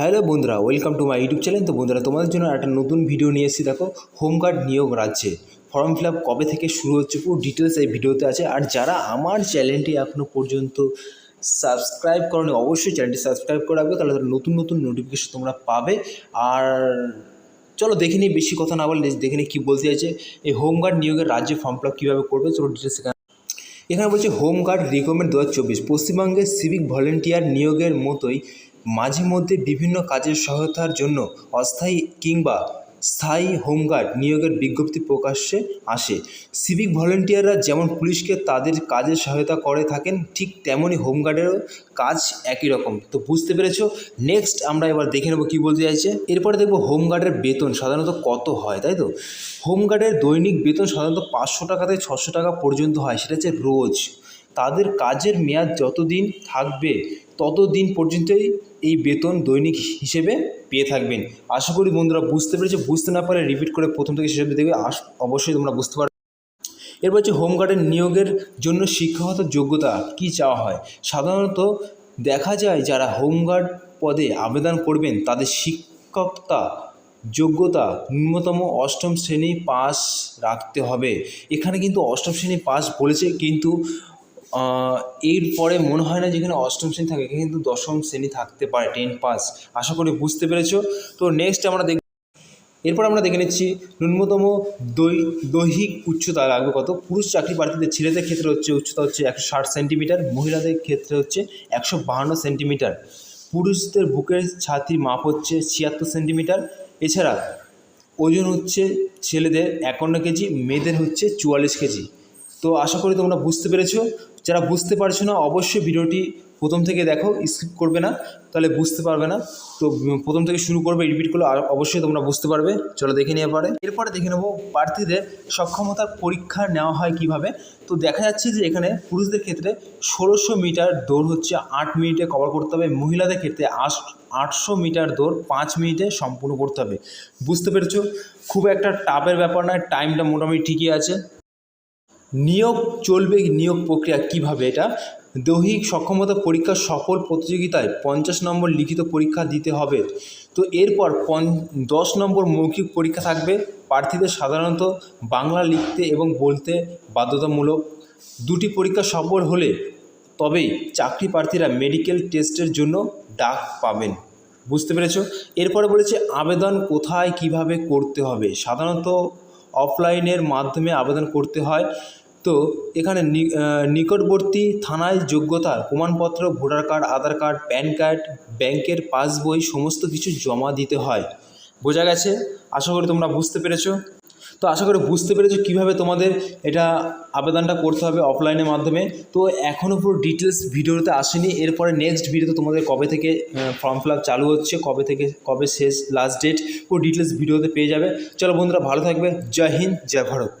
Hello বন্ধুরা welcome to my YouTube channel তো বন্ধুরা, তোমাদের জন্য একটা নতুন ভিডিও নিয়ে এসেছি। দেখো হোমগার্ড নিয়োগ রাজ্যে। ফর্ম ফিল আপ কবে থেকে শুরু হচ্ছে, পুরো ডিটেলস এই ভিডিওতে আছে। আর যারা আমার চ্যানেলটি এখনও পর্যন্ত সাবস্ক্রাইব করনি, অবশ্যই চ্যানেলটি সাবস্ক্রাইব করে রাখবে। তাহলে নতুন নতুন নোটিফিকেশন তোমরা পাবে। আর চলো দেখে নিই, বেশি কথা না বলে দেখে নিই কী বলতে চাইছে। এই হোমগার্ড নিয়োগের রাজ্যে ফর্ম ফিল আপ কীভাবে করবে, চলো ডিটেলস এখানে এখানে বলছে হোম গার্ড রিকমেন্ড দু হাজার চব্বিশ। পশ্চিমবঙ্গে সিভিক ভলেন্টিয়ার নিয়োগের মতোই মাঝে মধ্যে বিভিন্ন কাজের সহায়তার জন্য অস্থায়ী কিংবা স্থায়ী হোমগার্ড নিয়োগের বিজ্ঞপ্তি প্রকাশ্যে আসে। সিভিক ভলেন্টিয়াররা যেমন পুলিশকে তাদের কাজে সহায়তা করে থাকেন, ঠিক তেমনই হোমগার্ডেরও কাজ একই রকম। তো বুঝতে পেরেছ? নেক্সট আমরা এবার দেখে নেব কী বলতে চাইছে। এরপরে দেখব হোমগার্ডের বেতন সাধারণত কত হয়, তাই তো? হোমগার্ডের দৈনিক বেতন সাধারণত পাঁচশো টাকা থেকে ছশো টাকা পর্যন্ত হয়, সেটা হচ্ছে রোজ। তাদের কাজের মেয়াদ যতদিন থাকবে ততদিন পর্যন্তই এই বেতন দৈনিক হিসেবে পেয়ে থাকবেন। আশা করি বন্ধুরা বুঝতে পেরেছে। বুঝতে না পারলে রিপিট করে প্রথম থেকে শেষ দেখবে। আস অবশ্যই তোমরা বুঝতে পারবে। এরপর হচ্ছে হোমগার্ডের নিয়োগের জন্য শিক্ষাগত যোগ্যতা কি চাওয়া হয়? সাধারণত দেখা যায় যারা হোমগার্ড পদে আবেদন করবেন, তাদের শিক্ষকতা যোগ্যতা ন্যূনতম অষ্টম শ্রেণি পাস রাখতে হবে। এখানে কিন্তু অষ্টম শ্রেণি পাস বলেছে, কিন্তু এরপরে মনে হয় না যেখানে অষ্টম শ্রেণি থাকে কিন্তু দশম শ্রেণি থাকতে পারে টেন পাস আশা করি বুঝতে পেরেছ। তো নেক্সট আমরা দেখ এরপর আমরা দেখে নিচ্ছি ন্যূনতম দৈ দৈহিক উচ্চতা লাগবে কত? পুরুষ চাকরি প্রার্থীদের ছেলেদের ক্ষেত্রে হচ্ছে উচ্চতা হচ্ছে একশো ষাট সেন্টিমিটার, মহিলাদের ক্ষেত্রে হচ্ছে একশো বাহান্ন সেন্টিমিটার। পুরুষদের বুকের ছাতির মাপ হচ্ছে ছিয়াত্তর সেন্টিমিটার। এছাড়া ওজন হচ্ছে ছেলেদের একান্ন কেজি, মেয়েদের হচ্ছে চুয়াল্লিশ কেজি। তো আশা করি তোমরা বুঝতে পেরেছ। যারা বুঝতে পারছ না, অবশ্যই ভিডিওটি প্রথম থেকে দেখো, স্কিপ করবে না, তাহলে বুঝতে পারবে না। তো প্রথম থেকে শুরু করবে রিপিট করলে অবশ্যই তোমরা বুঝতে পারবে। চলো দেখে নিয়ে পারে এরপরে দেখে নেব প্রার্থীদের সক্ষমতার পরীক্ষা নেওয়া হয় কীভাবে। তো দেখা যাচ্ছে যে এখানে পুরুষদের ক্ষেত্রে ষোলোশো মিটার দৌড় হচ্ছে আট মিনিটে কভার করতে হবে, মহিলাদের ক্ষেত্রে আট, আটশো মিটার দৌড় পাঁচ মিনিটে সম্পূর্ণ করতে হবে। বুঝতে পেরেছ? খুব একটা টাপের ব্যাপার নয় টাইমটা মোটামুটি ঠিকই আছে। নিয়োগ চলবে, নিয়োগ প্রক্রিয়া কীভাবে এটা? দৈহিক সক্ষমতা পরীক্ষা সফল প্রতিযোগিতায় পঞ্চাশ নম্বর লিখিত পরীক্ষা দিতে হবে। তো এরপর পন, দশ নম্বর মৌখিক পরীক্ষা থাকবে। প্রার্থীদের সাধারণত বাংলা লিখতে এবং বলতে বাধ্যতামূলক। দুটি পরীক্ষা সফল হলে তবেই চাকরি প্রার্থীরা মেডিকেল টেস্টের জন্য ডাক পাবেন। বুঝতে পেরেছ? এরপরে বলেছে, আবেদন কোথায় কীভাবে করতে হবে? সাধারণত অফলাইনের মাধ্যমে আবেদন করতে হয়। তো এখানে নিকটবর্তী থানায় যোগ্যতার প্রমাণপত্র, voter card, Aadhaar card, PAN card, ব্যাংকের পাসবই, সমস্ত কিছু জমা দিতে হয়। বোঝা গেছে? আশা করি তোমরা বুঝতে পেরেছ। তো আশা করি বুঝতে পেরেছ কীভাবে তোমাদের এটা আবেদনটা করতে হবে অফলাইনের মাধ্যমে। তো এখনও পুরো ডিটেলস ভিডিওতে আসেনি। এরপরে নেক্সট ভিডিওতে তোমাদের কবে থেকে ফর্ম ফিল চালু হচ্ছে, কবে থেকে, কবে শেষ লাস্ট ডেট পুরো ডিটেলস ভিডিওতে পেয়ে যাবে। চলো বন্ধুরা, ভালো থাকবে। জয় হিন্দ, জয় ভারত।